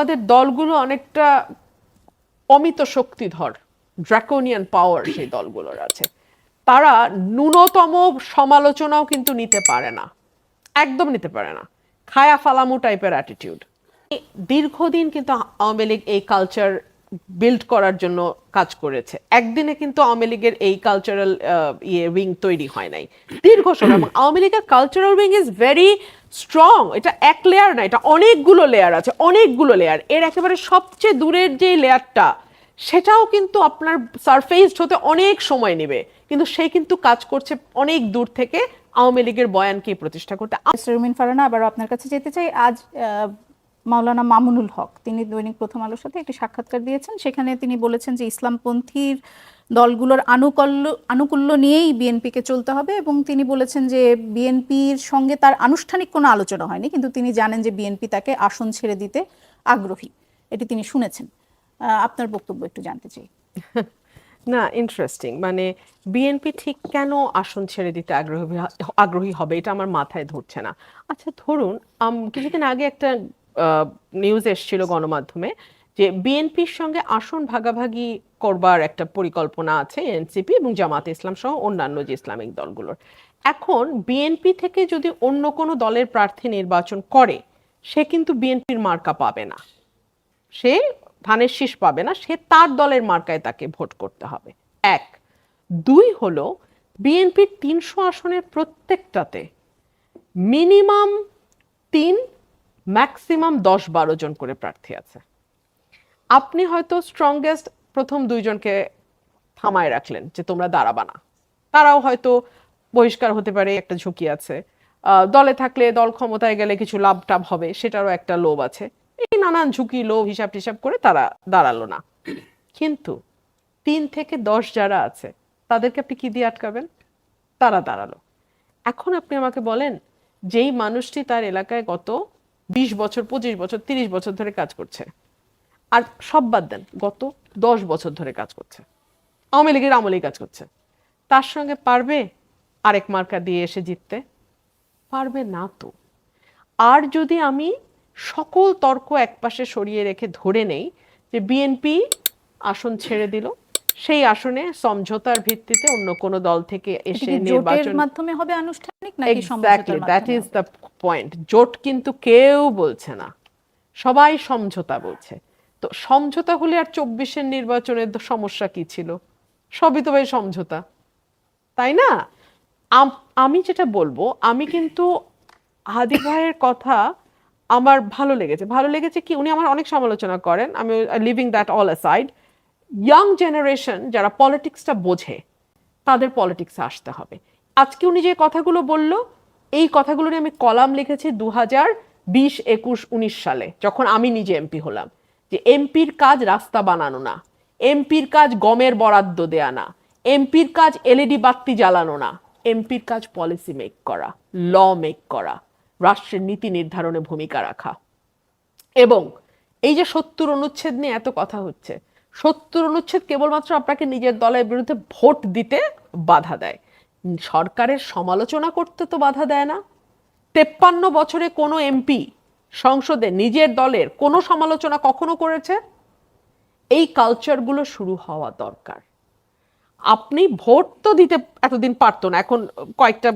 আমাদের দলগুলো অনেকটা অমিত শক্তিধর ড্রাকোনিয়ান পাওয়ার সেই দলগুলোর আছে। তারা ন্যূনতম সমালোচনাও কিন্তু নিতে পারে না, একদম নিতে পারে না। খায়া ফালামু টাইপের অ্যাটিটিউড দীর্ঘদিন কিন্তু আওয়ামী লীগ এই কালচার বিল্ড করার জন্য কাজ করেছে। একদিনে কিন্তু আওয়ামী লীগের এই কালচারাল ইয়ে উইং তৈরি হয় নাই। দীর্ঘ সময় এবং আওয়ামী লীগের cultural wing is very strong এটা এক লেয়ার না, এটা অনেকগুলো লেয়ার আছে, অনেকগুলো লেয়ার এর একেবারে সবচেয়ে দূরের যে লেয়ারটা সেটাও কিন্তু আপনার সারফেসড হতে অনেক সময় নেবে। কিন্তু সে কিন্তু কাজ করছে অনেক দূর থেকে আওয়ামী লীগের বয়ানকে প্রতিষ্ঠা করতে। ফারানা আবার আপনার কাছে যেতে চাই। আজ মাওলানা মামুনুল হক, তিনি দৈনিক প্রথম আলোর সাথে একটি সাক্ষাৎকার দিয়েছেন। সেখানে তিনি বলেছেন যে ইসলামপন্থীর দলগুলোর আনুকল্য, আনুকূল্য নিয়েই বিএনপিকে চলতে হবে এবং তিনি বলেছেন যে বিএনপির সঙ্গে তার আনুষ্ঠানিক কোনো আলোচনা হয়নি, কিন্তু তিনি জানেন যে বিএনপি তাকে আসন ছেড়ে দিতে আগ্রহী। এটি তিনি শুনেছেন। আপনার বক্তব্য একটু জানতে চাই। না ইন্টারেস্টিং মানে বিএনপি ঠিক কেন আসন ছেড়ে দিতে আগ্রহী আগ্রহী হবে? এটা আমার মাথায় ধরছে না। আচ্ছা ধরুন কিছুদিন আগে একটা নিউজ এসেছিল গণমাধ্যমে যে বিএনপির সঙ্গে আসন ভাগাভাগি করবার একটা পরিকল্পনা আছে এনসিপি এবং জামাত ইসলাম সহ অন্যান্য যে ইসলামিক দলগুলোর। এখন বিএনপি থেকে যদি অন্য কোনো দলের প্রার্থী নির্বাচন করে, সে কিন্তু বিএনপির মার্কা পাবে না। সে ধানের শীষ পাবে না, সে তার দলের মার্কায় তাকে ভোট করতে হবে। এক। দুই হলো বিএনপির তিনশো আসনের প্রত্যেকটাতে মিনিমাম তিন ম্যাক্সিমাম দশ বারো জন করে প্রার্থী আছে। আপনি হয়তো স্ট্রংগেস্ট প্রথম দুইজনকে থামায় রাখলেন যে তোমরা দাঁড়াবা না। তারাও হয়তো বহিষ্কার হতে পারে, একটা ঝুঁকি আছে। দলে থাকলে দল ক্ষমতায় গেলে কিছু লাভ টাভ হবে, সেটারও একটা লোভ আছে। এই নানান ঝুঁকি, লোভ হিসাব টিসাব করে তারা দাঁড়াল না। কিন্তু তিন থেকে দশ যারা আছে, তাদেরকে আপনি কি দিয়ে আটকাবেন? তারা দাঁড়াল। এখন আপনি আমাকে বলেন, যেই মানুষটি তার এলাকায় গত বিশ বছর, পঁচিশ বছর, তিরিশ বছর ধরে কাজ করছে। আর সব বাদ দেন, গত দশ বছর ধরে কাজ করছে। আওয়ামী লীগের আমলেই কাজ করছে। তার সঙ্গে পারবে আরেক মার্কা দিয়ে এসে জিততে? পারবে না তো। আর যদি আমি সকল তর্ক একপাশে সরিয়ে রেখে ধরে নেই যে বিএনপি আসন ছেড়ে দিল সেই আসনে সমঝোতার ভিত্তিতে অন্য কোনো দল থেকে এসে নির্বাচন মাধ্যমে হবে আনুষ্ঠানিক নাকি exactly that is the point জোট কিন্তু কেউ বলছে না। সবাই সমঝোতা বলছে। তো সমঝোতা হলে আর চব্বিশের নির্বাচনের সমস্যা কি ছিল? সবই তো ভাই সমঝোতা। তাই না? আমি যেটা বলব আমি কিন্তু হাদি ভাইয়ের কথা আমার ভালো লেগেছে। ভালো লেগেছে কি? উনি আমার অনেক সমালোচনা করেন। আমি leaving that all aside young generation যারা পলিটিক্সটা বোঝে, তাদের পলিটিক্সে আসতে হবে। আজকে উনি যে কথাগুলো বলল, এই কথাগুলো নিয়ে আমি কলাম লিখেছি দু হাজার বিশ একুশ উনিশ সালে, যখন আমি নিজে এমপি হলাম। যে এমপির কাজ রাস্তা বানানো না, এমপির কাজ গমের বরাদ্দ দেয়া না, এমপির কাজ এলইডি বাতি জ্বালানো না, এমপির কাজ পলিসি মেক করা ল মেক করা, রাষ্ট্রের নীতি নির্ধারণে ভূমিকা রাখা। এবং এই যে সত্তর অনুচ্ছেদ নিয়ে এত কথা হচ্ছে সত্তর অনুচ্ছেদ কেবলমাত্র আপনাকে নিজের দলের বিরুদ্ধে ভোট দিতে বাধা দেয়। সরকারের সমালোচনা করতে তো বাধা দেয় না। তেপ্পান্ন বছরে কোনো এমপি সংসদে নিজের দলের কোনো সমালোচনা কখনো করেছে? এই কালচারগুলো শুরু হওয়া দরকার। আপনি ভোট তো দিতে এতদিন পারতো না। এখন কয়েকটা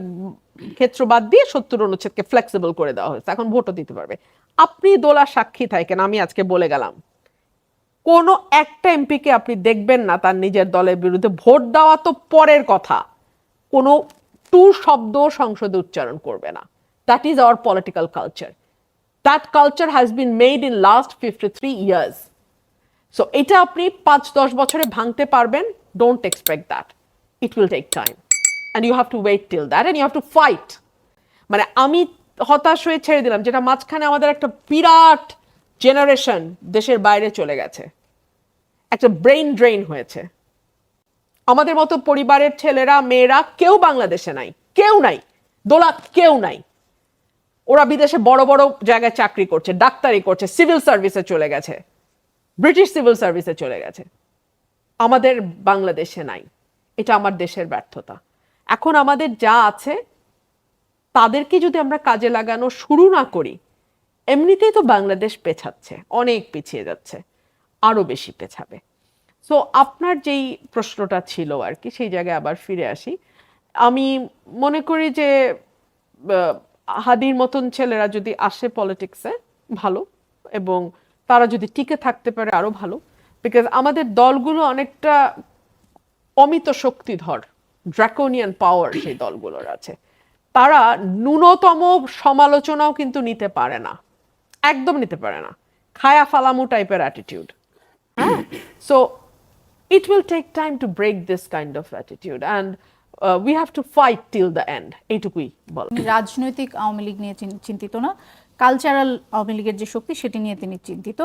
ক্ষেত্র বাদ দিয়ে সত্তর অনুচ্ছেদকে ফ্লেক্সিবল করে দেওয়া হয়েছে। এখন ভোটও দিতে পারবে। আপনি দোলা সাক্ষী থাকেন, আমি আজকে বলে গেলাম। কোনো একটা এমপিকে আপনি দেখবেন না তার নিজের দলের বিরুদ্ধে। ভোট দেওয়া তো পরের কথা। কোনো টু শব্দ সংসদে উচ্চারণ করবে না। That is our political culture that culture has been made in last fifty three years so এটা আপনি পাঁচ, দশ বছরে ভাঙতে পারবেন। Don't expect that it will take time and you have to wait till that and you have to fight মানে আমি হতাশ হয়ে ছেড়ে দিলাম, যেটা মাঝখানে আমাদের একটা বিরাট জেনারেশন দেশের বাইরে চলে গেছে। একটা ব্রেইন ড্রেইন হয়েছে। আমাদের মতো পরিবারের ছেলেরা, মেয়েরা কেউ বাংলাদেশে নাই, কেউ নাই দোলা কেউ নাই। ওরা বিদেশে বড় বড় জায়গায় চাকরি করছে, ডাক্তারি করছে সিভিল সার্ভিসে চলে গেছে। ব্রিটিশ সিভিল সার্ভিসে চলে গেছে। আমাদের বাংলাদেশে নাই। এটা আমার দেশের ব্যর্থতা। এখন আমাদের যা আছে, তাদেরকে যদি আমরা কাজে লাগানো শুরু না করি এমনিতেই তো বাংলাদেশ পেছাচ্ছে, অনেক পিছিয়ে যাচ্ছে, আরও বেশি পেছাবে। সো আপনার যেই প্রশ্নটা ছিল আর কি, সেই জায়গায় আবার ফিরে আসি। আমি মনে করি যে হাদির মতন ছেলেরা যদি আসে পলিটিক্সে ভালো, এবং তারা যদি টিকে থাকতে পারে, আরও ভালো। বিকজ আমাদের দলগুলো অনেকটা অমিত শক্তিধর ড্রাকোনিয়ান পাওয়ার সেই দলগুলোর আছে। তারা ন্যূনতম সমালোচনাও কিন্তু নিতে পারে না। একদম নিতে পারে না। খায়া ফালামু টাইপের অ্যাটিটিউড হ্যাঁ? So will take time to break this kind of attitude and uh, we have to fight till the end এইটুকুই বল। রাজনৈতিক আওয়ামী লীগ নিয়ে চিন্তিত না। কালচারাল আওয়ামী লীগের যে শক্তি সেটি নিয়ে তিনি চিন্তিত।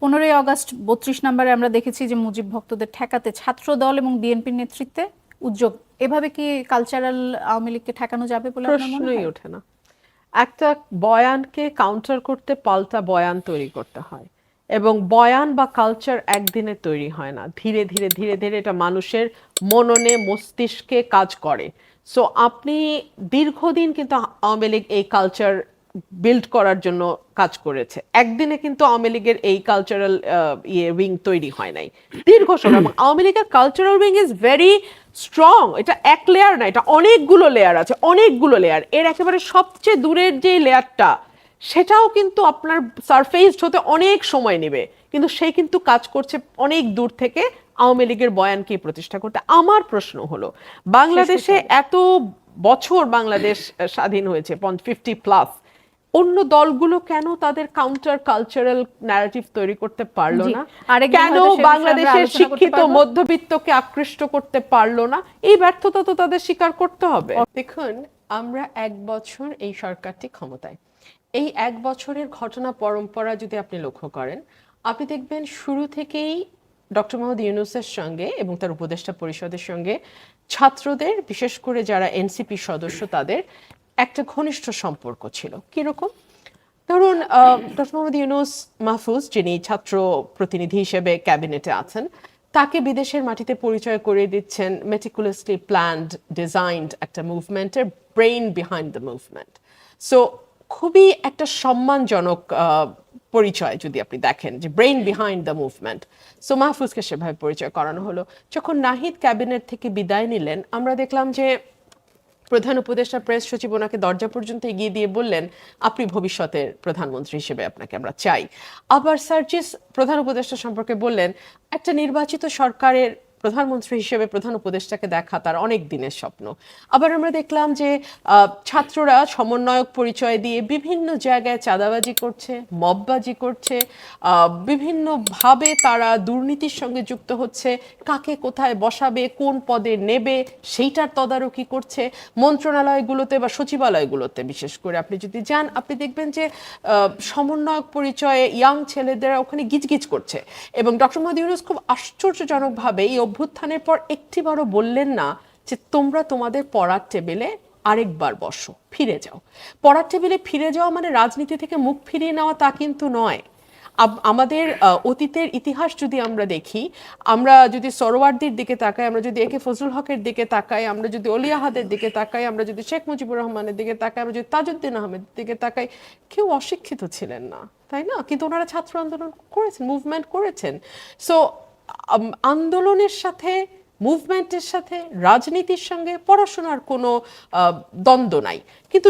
পনেরোই আগস্ট বত্রিশ নম্বরে আমরা দেখেছি যে মুজিব ভক্তদের ঠেকাতে ছাত্র দল এবং বিএনপির নেতৃত্বে উদ্যোগ। এভাবে কি কালচারাল আওয়ামী লীগকে ঠেকানো যাবে বলে মনে প্রশ্নই হয় ওঠে না। একটা বয়ানকে কাউন্টার করতে পাল্টা বয়ান তৈরি করতে হয়। এবং বয়ান বা কালচার একদিনে তৈরি হয় না। ধীরে ধীরে ধীরে ধীরে এটা মানুষের মননে, মস্তিষ্কে কাজ করে। সো আপনি দীর্ঘদিন কিন্তু আওয়ামী লীগ এই কালচার বিল্ড করার জন্য কাজ করেছে। একদিনে কিন্তু আওয়ামী লীগের এই কালচারাল ইয়ে উইং তৈরি হয় নাই। দীর্ঘ সময় আওয়ামী লীগের cultural wing is very strong এটা এক লেয়ার না এটা অনেকগুলো লেয়ার আছে অনেকগুলো লেয়ার এর একেবারে সবচেয়ে দূরের যে লেয়ারটা সেটাও কিন্তু আপনার সারফেসড হতে অনেক সময় নেবে। কিন্তু সে কিন্তু কাজ করছে অনেক দূর থেকে আওয়ামী লীগের বয়ানকে প্রতিষ্ঠা করতে। আমার প্রশ্ন হলো বাংলাদেশে এত বছর বাংলাদেশ স্বাধীন হয়েছে ফিফটি প্লাস অন্য দলগুলো কেন তাদের কাউন্টার কালচারাল ন্যারেটিভ তৈরি করতে পারল না? কেন বাংলাদেশের শিক্ষিত মধ্যবিত্তকে আকৃষ্ট করতে পারল না? এই ব্যর্থতা তো তাদের স্বীকার করতে হবে। দেখুন আমরা এক বছর এই সরকারটি ক্ষমতায়। এই এক বছরের ঘটনা পরম্পরা যদি আপনি লক্ষ্য করেন আপনি দেখবেন শুরু থেকেই ডক্টর মোহাম্মদ ইউনুসের সঙ্গে এবং তার উপদেষ্টা পরিষদের সঙ্গে ছাত্রদের, বিশেষ করে যারা এনসিপি সদস্য, তাদের একটা ঘনিষ্ঠ সম্পর্ক ছিল। কীরকম? ধরুন মোহাম্মদ ইউনুস মাহফুজ, যিনি ছাত্র প্রতিনিধি হিসেবে ক্যাবিনেটে আছেন, তাকে বিদেশের মাটিতে পরিচয় করে দিচ্ছেন মেটিকুলাসলি প্ল্যান্ড ডিজাইনড একটা মুভমেন্টের brain behind the movement so খুবই একটা সম্মানজনক পরিচয় যদি আপনি দেখেন, যে brain behind the movement so মাহফুজকে সেভাবে পরিচয় করানো হলো। যখন নাহিদ ক্যাবিনেট থেকে বিদায় নিলেন, আমরা দেখলাম যে প্রধান উপদেষ্টা, প্রেস সচিব ওনাকে দরজা পর্যন্ত এগিয়ে দিয়ে বললেন, আপনি ভবিষ্যতের প্রধানমন্ত্রী হিসেবে আপনাকে আমরা চাই। আবার সার্জিস, প্রধান উপদেষ্টা সম্পর্কে বললেন, একটা নির্বাচিত সরকারের প্রধানমন্ত্রী হিসেবে প্রধান উপদেষ্টাকে দেখা তার অনেক দিনের স্বপ্ন। আবার আমরা দেখলাম যে ছাত্ররা সমন্বয়ক পরিচয় দিয়ে বিভিন্ন জায়গায় চাঁদাবাজি করছে, মববাজি করছে বিভিন্নভাবে তারা দুর্নীতির সঙ্গে যুক্ত হচ্ছে, কাকে কোথায় বসাবে, কোন পদে নেবে, সেইটার তদারকি করছে। মন্ত্রণালয়গুলোতে বা সচিবালয়গুলোতে বিশেষ করে আপনি যদি যান, আপনি দেখবেন যে সমন্বয়ক পরিচয়ে ইয়াং ছেলেদের ওখানে গিজগিজ করছে। এবং ডক্টর মোহাম্মদ খুব আশ্চর্যজনকভাবে এই অভ্যুত্থানের পর একটিবারও বললেন না যে তোমরা তোমাদের পড়ার টেবিলে আরেকবার বসো, ফিরে যাও। পড়ার টেবিলে ফিরে যাওয়া মানে রাজনীতি থেকে মুখ ফিরিয়ে নেওয়া তা কিন্তু নয়। আমাদের অতীতের ইতিহাস যদি আমরা দেখি, আমরা যদি সরোয়ার্দির দিকে তাকাই, আমরা যদি একে ফজলুল হকের দিকে তাকাই, আমরা যদি অলিয়াহাদের দিকে তাকাই, আমরা যদি শেখ মুজিবুর রহমানের দিকে তাকাই, আমরা যদি তাজউদ্দিন আহমেদের দিকে তাকাই, কেউ অশিক্ষিত ছিলেন না, তাই না? কিন্তু ওনারা ছাত্র আন্দোলন করেছেন মুভমেন্ট করেছেন। সো আন্দোলনের সাথে মুভমেন্টের সাথে রাজনীতির সঙ্গে পড়াশোনার কোনো দ্বন্দ্ব নাই। কিন্তু